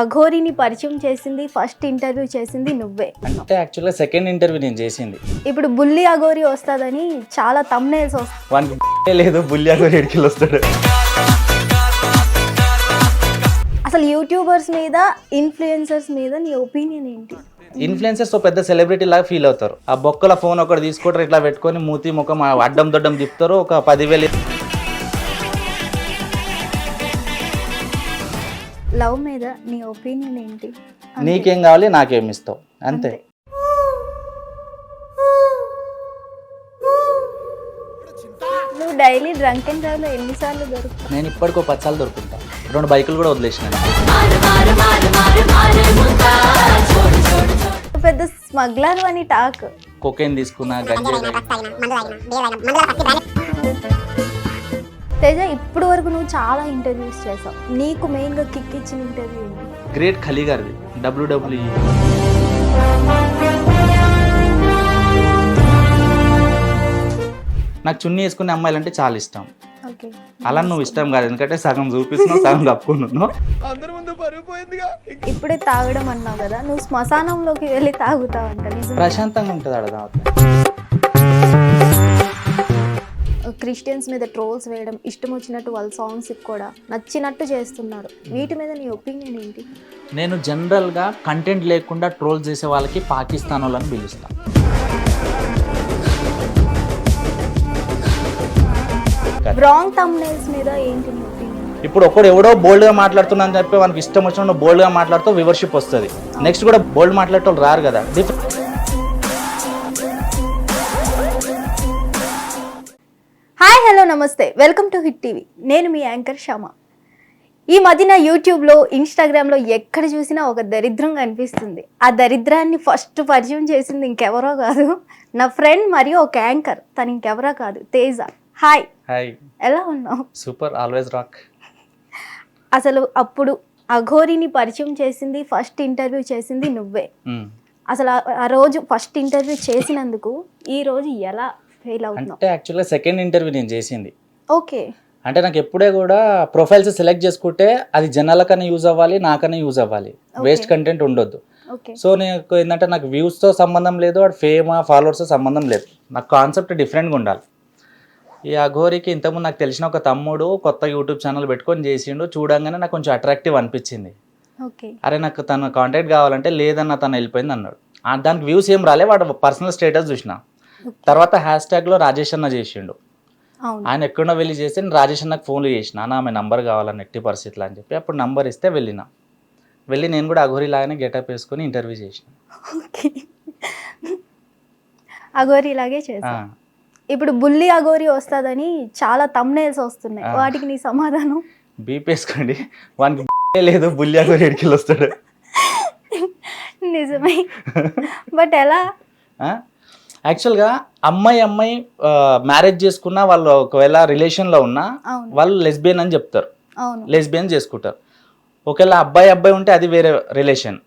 అఘోరిని పరిచయం చేసింది first interview చేసింది నువ్వే. అంటే యాక్చువల్గా సెకండ్ ఇంటర్వ్యూ నేను చేసింది. ఇప్పుడు బుల్లి అఘోరి వస్తుందని చాలా తమ్నేల్స్ వస్తాయి వానికి లేదు బుల్లియా కూడా ఎడికెళ్ళి వస్తాడు అసలు యూట్యూబర్స్ మీద ఇన్ఫ్లుయెన్సర్స్ మీద నీ ఒపీనియన్ ఏంటి? ఇన్ఫ్లుయెన్సర్స్ పెద్ద సెలబ్రిటీ లాగా ఫీల్ అవుతారు. ఆ బొక్కల ఫోన్ ఒకటి తీసుకుంటారు ఇట్లా పెట్టుకొని మూతి ముఖం అడ్డం దొడ్డం తిప్పుతారు ఒక పదివేలు లవ్ మీద నీ ఒపీనియన్ ఏంటి. నీకేం కావాలి నాకేం ఇస్తావు. అంతే. నువ్వు డైలీ డ్రంక్ అండ్ డ్రైవ్లో ఎన్నిసార్లు దొరుకుతావు? నేను ఇప్పటికో పచ్చాలు దొరుకుంటా రెండు బైకులు కూడా వదిలేసిన పెద్ద స్మగ్లర్ అని టాక్. కొకేన్ తీసుకున్నా గంజాయి తాగినా. తేజ ఇప్పుడు వరకు నువ్వు చాలా ఇంటర్వ్యూస్ చేసావు. నీకు మెయిన్గా కిక్ ఇచ్చిన ఇంటర్వ్యూ ఏంటి? గ్రేట్ ఖలీ గారిది డబ్ల్యూడబ్ల్యూఈ నాకు చున్నీ వేసుకునే అమ్మాయిలు అంటే చాలా ఇష్టం. ఓకే. అలా నువ్వు ఇష్టం కాదు ఎందుకంటే సగం చూపిస్తున్నావు సగం కప్పుకున్నాను ఇప్పుడే తాగడం అన్నావు కదా నువ్వు శ్మశానంలోకి వెళ్ళి తాగుతావు అంట నిజం ప్రశాంతంగా ఉంటుంది ఆడ తాగితే. క్రిస్టియన్స్ మీద ట్రోల్స్ వేయడం ఇష్టం వచ్చినట్టు వాళ్ళ సాంగ్స్ కూడా నచ్చినట్టు చేస్తున్నారు. వీటి మీద నీ ఒపీనియన్ ఏంటి? నేను జనరల్గా కంటెంట్ లేకుండా ట్రోల్ చేసే వాళ్ళకి పాకిస్తాన్ వాళ్ళని పిలుస్తాను రాంగ్ తమ్నైల్స్ మీద ఏంటి ఇప్పుడు ఒకడు ఎవడో బోల్డ్గా మాట్లాడుతున్నా అని చెప్పి మనకి ఇష్టం వచ్చినప్పుడు బోల్డ్గా మాట్లాడుతూ వివర్షిప్ వస్తుంది. నెక్స్ట్ కూడా బోల్డ్ మాట్లాడే వాళ్ళు రారు కదా. డిఫరెంట్ నమస్తే. Welcome to Hit TV. నేను మీ యాంకర్ శ్యామ. ఈ మధ్యన యూట్యూబ్లో ఇన్స్టాగ్రామ్లో ఎక్కడ చూసినా ఒక దరిద్రం కనిపిస్తుంది. ఆ దరిద్రాన్ని ఫస్ట్ పరిచయం చేసింది ఇంకెవరో కాదు నా ఫ్రెండ్ మరియు ఒక యాంకర్. తను ఇంకెవరో కాదు తేజ. హాయ్. హాయ్. ఎలా ఉన్నావు? సూపర్. Always rock. అసలు అప్పుడు అఘోరిని పరిచయం చేసింది ఫస్ట్ ఇంటర్వ్యూ చేసింది నువ్వే. అసలు ఆ- ఆ రోజు ఫస్ట్ ఇంటర్వ్యూ చేసినందుకు ఈ రోజు ఎలా ఫెయిల్ అవుతున్నావు. అంటే యాక్చువల్గా సెకండ్ ఇంటర్వ్యూ నేను చేసింది. ఓకే. అంటే నాకు ఎప్పుడే కూడా ప్రొఫైల్స్ సెలెక్ట్ చేసుకుంటే అది జనాలకన్నా యూజ్ అవ్వాలి నాకన్నా యూజ్ అవ్వాలి. వేస్ట్ కంటెంట్ ఉండొద్దు. సో నాకు ఏంటంటే నాకు వ్యూస్తో సంబంధం లేదు వాడు ఫేమ్ ఫాలోవర్స్ సంబంధం లేదు. నాకు కాన్సెప్ట్ డిఫరెంట్గా ఉండాలి. ఈ అఘోరికి ఇంతకుముందు నాకు తెలిసిన ఒక తమ్ముడు కొత్త యూట్యూబ్ ఛానల్ పెట్టుకొని చేసిండు చూడంగానే నాకు కొంచెం అట్రాక్టివ్ అనిపించింది. ఓకే. అరే నాకు తన కాంటాక్ట్ కావాలంటే లేదన్న తను వెళ్ళిపోయింది అన్నాడు. దానికి వ్యూస్ ఏం రాలే వాడు పర్సనల్ స్టేటస్ చూసిన. తర్వాత హ్యాష్ ట్యాగ్లో రాజేష్ అన్న చేసిండు. ఆయన ఎక్కడో వెళ్ళి చేస్తే నేను రాజేష్ అన్నకు ఫోన్లు చేసిన అన్న ఆమె నంబర్ కావాలని ఎట్టి పరిస్థితులు అని చెప్పి అప్పుడు నంబర్ ఇస్తే వెళ్ళిన. వెళ్ళి నేను కూడా అఘోరి లాగానే గెటప్ వేసుకొని ఇంటర్వ్యూ చేసిన. అఘోరి ఇలాగే చేసా ఇప్పుడు బుల్లి అఘోరి వస్తుందని చాలా తమ్నేల్స్ వస్తున్నాయి. వాటికి నీ సమాధానం? బీప్ వేసుకోండి. వానికి లేదు బుల్లి అఘోరి ఎడికెళ్ళి వస్తాడు. నిజమే. బట్ ఎలా? యాక్చువల్గా అమ్మాయి అమ్మాయి మ్యారేజ్ చేసుకున్నా వాళ్ళు ఒకవేళ రిలేషన్లో ఉన్నా వాళ్ళు లెస్బియన్ అని చెప్తారు. లెస్బియన్ చేసుకుంటారు. ఒకవేళ అబ్బాయి అబ్బాయి ఉంటే అది వేరే రిలేషన్.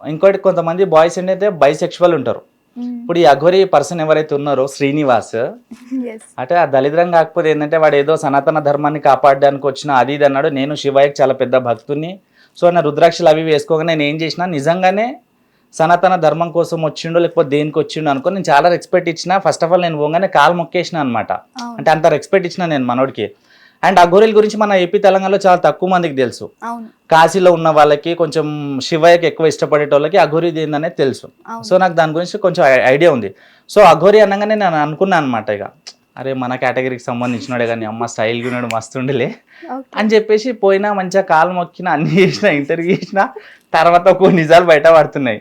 ఇంకోటి కొంతమంది బాయ్స్ ఏంటంటే బైసెక్షువల్ ఉంటారు. ఇప్పుడు ఈ అఘోరి పర్సన్ ఎవరైతే ఉన్నారో శ్రీనివాస్ అంటే ఆ దళిద్రం కాకపోతే ఏంటంటే వాడు ఏదో సనాతన ధర్మాన్ని కాపాడడానికి వచ్చిన అది ఇది అన్నాడు. నేను శివయ్యకి చాలా పెద్ద భక్తుని సో నా రుద్రాక్షలు అవి వేసుకోగానే నేను ఏం చేసిన నిజంగానే సనాతన ధర్మం కోసం వచ్చిండో లేకపోతే దేనికి వచ్చిండో అనుకో నేను చాలా రెస్పెక్ట్ ఇచ్చిన ఫస్ట్ ఆఫ్ ఆల్ నేను పోగానే కాలు మొక్కేసిన అనమాట అంటే అంత రెస్పెక్ట్ ఇచ్చిన నేను మనోడికి. అండ్ అఘోరీల గురించి మన ఏపీ తెలంగాణలో చాలా తక్కువ మందికి తెలుసు. కాశీలో ఉన్న వాళ్ళకి కొంచెం శివయ్యకి ఎక్కువ ఇష్టపడేటోళ్ళకి అఘోరి ఏందనేది తెలుసు. సో నాకు దాని గురించి కొంచెం ఐడియా ఉంది. సో అఘోరి అనగానే నేను అనుకున్నాను అనమాట ఇక. అరే మన కేటగిరీకి సంబంధించినోడే కానీ అమ్మ స్టైల్ ఉన్నాడు మస్తు ఉండలే. అని చెప్పేసి పోయినా మంచిగా కాలు మొక్కిన అన్ని చేసిన ఇంటర్వ్యూ చేసిన తర్వాత ఒక నిజాలు బయట పడుతున్నాయి.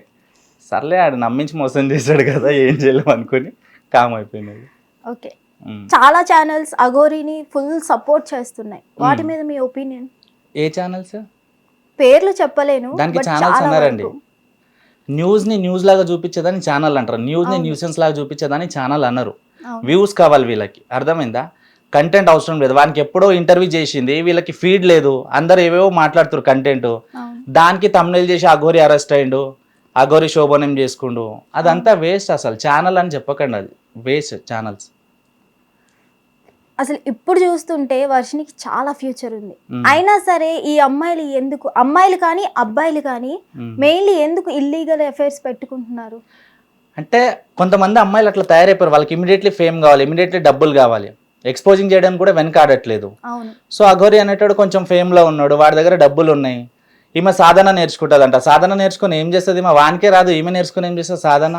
సర్లే ఆడు నమ్మించి మోసం చేశాడు కదా ఏం చేయలేము అనుకుని కామ్ అయిపోయినది ఓకే. చాలా ఛానల్స్ అఘోరిని ఫుల్ సపోర్ట్ చేస్తున్నాయి. వాటి మీద మీ ఒపీనియన్ ఏ ఛానల్స్ పేర్లు చెప్పలేను దానికి చాలా అన్నారండి. వరకు. న్యూస్ని న్యూస్ లాగా చూపించేదాన్ని ఛానల్ అంటారు. న్యూస్ని అవును. న్యూసెన్స్ లాగా చూపించేదాన్ని ఛానల్ అన్నారు. వ్యూస్ కావాలి వీళ్ళకి. అర్థమైందా? కంటెంట్ అవసరం లేదు. వానికి ఎప్పుడో ఇంటర్వ్యూ చేసింది వీళ్ళకి ఫీడ్ లేదు. అందరు ఏవేవో మాట్లాడుతారు కంటెంట్ దానికి తమ్నెల్ చేసి అఘోరి అరెస్ట్ అయిండు అఘోరి శోభనం చేసుకుండు. అదంతా వేస్ట్ అసలు. ఛానల్ అని చెప్పకండి అది. వేస్ట్ ఛానల్స్ అసలు ఇప్పుడు చూస్తుంటే వర్షినికి చాలా ఫ్యూచర్ ఉంది. మ్మ్. అయినా సరే ఈ అమ్మాయిలు ఎందుకు అమ్మాయిలు కానీ అబ్బాయిలు కానీ. మెయిన్లీ ఎందుకు ఇల్లీగల్ అఫైర్స్ పెట్టుకుంటున్నారు? అంటే కొంతమంది అమ్మాయిలు అట్లా తయారైపోయారు. వాళ్ళకి ఇమీడియట్లీ ఫేమ్ కావాలి ఇమీడియట్లీ డబ్బులు కావాలి. ఎక్స్పోజింగ్ చేయడానికి కూడా వెనకాడట్లేదు. సో అఘోరి అనేటాడు కొంచెం ఫేమ్లో ఉన్నాడు. వాడి దగ్గర డబ్బులు ఉన్నాయి. ఈమె సాధన నేర్చుకుంటుందంట. సాధన నేర్చుకుని ఏం చేస్తుంది? మా వానికే రాదు ఈమె నేర్చుకుని ఏం చేస్తుంది సాధన?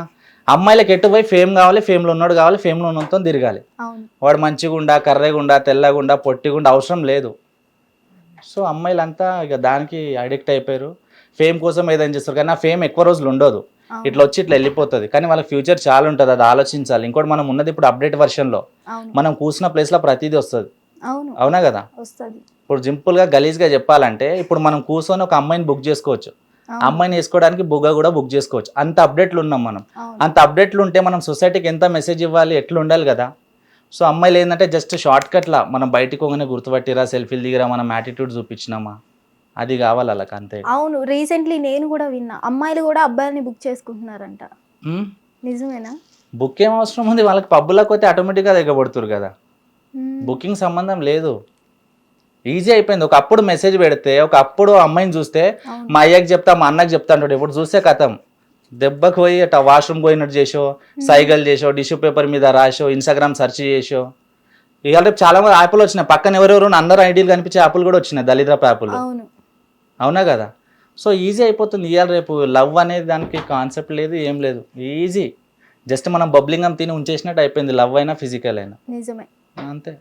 అమ్మాయిలకు ఎటు పోయి ఫేమ్ కావాలి ఫేమ్లో ఉన్నాడు కావాలి ఫేమ్లో ఉన్నతో తిరగాలి. వాడు మంచిగుండా కర్రెగుండా తెల్లగుండా పొట్టిగుండా అవసరం లేదు. సో అమ్మాయిలంతా ఇక దానికి అడిక్ట్ అయిపోయారు. ఫేమ్ కోసం ఏదైనా చేస్తారు కానీ ఆ ఫేమ్ ఎక్కువ రోజులు ఉండదు. ఇట్లా వచ్చి ఇట్లా వెళ్ళిపోతుంది. కానీ వాళ్ళ ఫ్యూచర్ చాలా ఉంటుంది అది ఆలోచించాలి. ఇంకోటి మనం ఉన్నది ఇప్పుడు అప్డేట్ వర్షన్లో. మనం కూర్చున్న ప్లేస్లో ప్రతిదీ వస్తుంది. అవును. అవునా కదా? వస్తుంది. ఇప్పుడు సింపుల్గా గలీజ్గా చెప్పాలంటే ఇప్పుడు మనం కూర్చొని ఒక అమ్మాయిని బుక్ చేసుకోవచ్చు. అమ్మాయిని వేసుకోవడానికి బుగ్గ కూడా బుక్ చేసుకోవచ్చు. అంత అప్డేట్లు ఉన్నాం మనం. అంత అప్డేట్లు ఉంటే మనం సొసైటీకి ఎంత మెసేజ్ ఇవ్వాలి ఎట్లా ఉండాలి కదా? సో అమ్మాయిలు ఏంటంటే జస్ట్ షార్ట్ కట్లా మనం బయటికి పోగానే గుర్తుపట్టిరా సెల్ఫీలు దిగిరా మనం యాటిట్యూడ్ చూపించినామా? అది కావాలి వాళ్ళకి అంతే. అవును. రీసెంట్లీ నేను కూడా విన్నా. అమ్మాయిలు కూడా అబ్బాయిలని బుక్ చేసుకుంటున్నారంట. నిజమేనా? బుక్ ఏం అవసరం ఉంది? వాళ్ళకి పబ్బులకు పోతే ఆటోమేటిక్గా దిగబడుతురు కదా. బుకింగ్ సంబంధం లేదు. ఈజీ అయిపోయింది. ఒకప్పుడు మెసేజ్ పెడితే ఒకప్పుడు అమ్మాయిని చూస్తే మా అయ్యకి చెప్తా మా అన్నకి చెప్తా అంటాడు. ఇప్పుడు చూస్తే కథం. దెబ్బకు పోయి అట్లా వాష్రూమ్ పోయినట్టు చేసో సైకిల్ చేసో టిష్యూ పేపర్ మీద రాసో ఇన్స్టాగ్రామ్ సెర్చ్ చేసో. ఇవాళ రేపు చాలా మంది యాప్లు వచ్చినాయి. పక్కన ఎవరెవరు అందరూ ఐడీలు కనిపించే యాప్లు కూడా వచ్చినాయి. దళిద్రపు యాప్లు అవును. అవునా కదా? సో ఈజీ అయిపోతుంది. ఇవాళ రేపు లవ్ అనేది దానికి కాన్సెప్ట్ లేదు ఏం లేదు. ఈజీ జస్ట్ మనం బబ్లింగం తిని ఉంచేసినట్టు అయిపోయింది. లవ్ అయినా ఫిజికల్ అయినా. నిజమే. అంతే.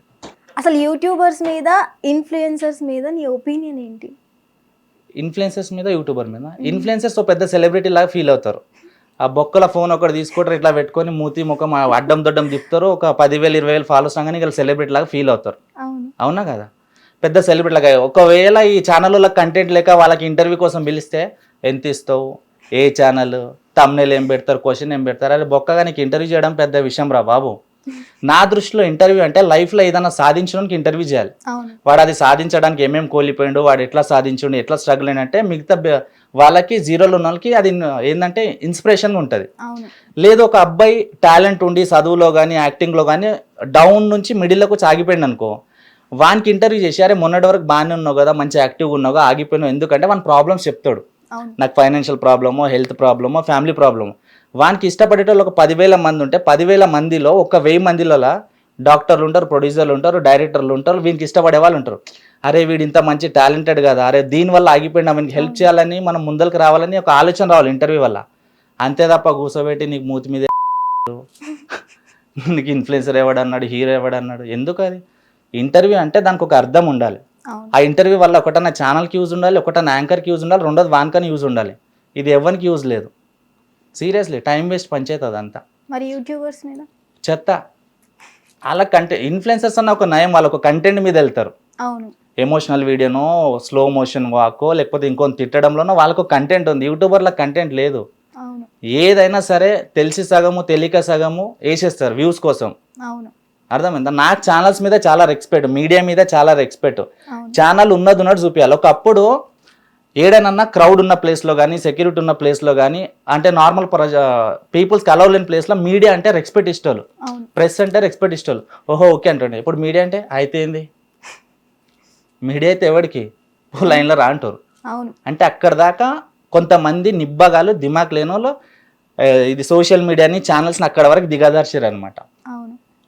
అసలు యూట్యూబర్స్ మీద ఇన్ఫ్లుయెన్సర్స్ మీద నీ ఒపీనియన్ ఏంటి? ఇన్ఫ్లుయెన్సెస్ మీద యూట్యూబర్ మీద. ఇన్ఫ్లుయెన్సెస్తో పెద్ద సెలబ్రిటీ లాగా ఫీల్ అవుతారు. ఆ బొక్కల ఫోన్ ఒకటి తీసుకుంటారు ఇట్లా పెట్టుకొని మూతి ముఖం అడ్డం దొడ్డం తిప్పుతారు. ఒక పదివేలు ఇరవై వేలు ఫాలోస్ రాగానే వీళ్ళు సెలబ్రిటీ లాగా ఫీల్ అవుతారు. అవును. అవునా కదా? పెద్ద సెలబ్రిటీ లాగా. ఒకవేళ ఈ ఛానల్లో కంటెంట్ లేక వాళ్ళకి ఇంటర్వ్యూ కోసం పిలిస్తే ఎంత ఇస్తావు? ఏ ఛానల్ తమ్నేల్ ఏం పెడతారు? క్వశ్చన్ ఏం పెడతారు? అరే బొక్కగా నీకు ఇంటర్వ్యూ చేయడం పెద్ద విషయం రా బాబు. నా దృష్టిలో ఇంటర్వ్యూ అంటే లైఫ్లో ఏదైనా సాధించడానికి ఇంటర్వ్యూ చేయాలి. వాడు అది సాధించడానికి ఏమేం కోల్పోయిండు వాడు ఎట్లా సాధించిండు ఎట్లా స్ట్రగుల్ అయినంటే మిగతా వాళ్ళకి జీరోలో ఉన్న వాళ్ళకి అది ఏంటంటే ఇన్స్పిరేషన్గా ఉంటుంది. లేదు ఒక అబ్బాయి టాలెంట్ ఉండి చదువులో కానీ యాక్టింగ్లో కానీ డౌన్ నుంచి మిడిల్లోకి ఆగిపోయింది అనుకో వానికి ఇంటర్వ్యూ చేసి అరే మొన్నటి వరకు బాగానే ఉన్నావు కదా మంచి యాక్టివ్గా ఉన్నావు ఆగిపోయినావు. ఎందుకంటే వాని ప్రాబ్లమ్స్ చెప్తాడు. నాకు ఫైనాన్షియల్ ప్రాబ్లమో హెల్త్ ప్రాబ్లమో ఫ్యామిలీ ప్రాబ్లమో వానికి ఇష్టపడేటోళ్ళు ఒక పదివేల మంది ఉంటే పదివేల మందిలో ఒక వెయ్యి మందిలో డాక్టర్లు ఉంటారు ప్రొడ్యూసర్లు ఉంటారు డైరెక్టర్లు ఉంటారు వీనికి ఇష్టపడే వాళ్ళు ఉంటారు. అరే వీడు ఇంత మంచి టాలెంటెడ్ కదా అరే దీనివల్ల ఆగిపోయినా వీనికి హెల్ప్ చేయాలని మనం ముందరికి రావాలని ఒక ఆలోచన రావాలి ఇంటర్వ్యూ వల్ల. అంతే తప్ప కూర్చోబెట్టి నీకు మూతి మీద నీకు ఇన్ఫ్లుయెన్సర్ ఎవడన్నాడు హీరో ఎవడన్నాడు ఎందుకు అది? ఇంటర్వ్యూ అంటే దానికి ఒక అర్థం ఉండాలి. ఆ ఇంటర్వ్యూ వల్ల ఒకటన్నా ఛానల్కి యూజ్ ఉండాలి ఒకటన్నా యాంకర్కి యూజ్ ఉండాలి రెండోది వానికని యూజ్ ఉండాలి. ఇది ఎవరికి యూజ్ లేదు. సీరియస్లీ టైం వేస్ట్ పంచాయతీ అదంతా. మరి యూట్యూబర్స్ మీద? చెత్త. అలా కంటె ఇన్ఫ్లుయెన్సర్స్ అన్న ఒక నయం వాళ్ళు ఒక కంటెంట్ మీద వెళ్తారు. అవును. ఎమోషనల్ వీడియోనో స్లో మోషన్ వాకో లేకపోతే ఇంకొని తిట్టడంలోనో వాళ్ళకు కంటెంట్ ఉంది. యూట్యూబర్ల కంటెంట్ లేదు. ఏదైనా సరే తెలిసి సగము తెలియక సగము వేసేస్తారు వ్యూస్ కోసం. అవును. అర్థమైందా? నాకు ఛానల్స్ మీద చాలా రెస్పెక్ట్ మీడియా మీద చాలా రెస్పెక్ట్. ఛానల్ ఉన్నది ఉన్నట్టు చూపించాలి ఒకప్పుడు ఏడనన్నా క్రౌడ్ ఉన్న ప్లేస్లో కానీ సెక్యూరిటీ ఉన్న ప్లేస్లో కానీ అంటే నార్మల్ ప్రజ పీపుల్స్కి అలౌ లేని ప్లేస్లో మీడియా అంటే రెస్పెక్ట్ ఇష్టోళ్ళు. అవును. ప్రెస్ అంటే రెస్పెక్ట్ ఇష్టోళ్ళు. ఓహో ఓకే అంటుండే. ఇప్పుడు మీడియా అంటే అయితే ఏంది? మీడియా అయితే ఎవరికి లైన్లో రా అంటారు. అంటే అక్కడ దాకా కొంతమంది నిబ్బగాలు దిమాక్ లేని ఇది సోషల్ మీడియాని ఛానల్స్ని అక్కడ వరకు దిగదార్చారు అనమాట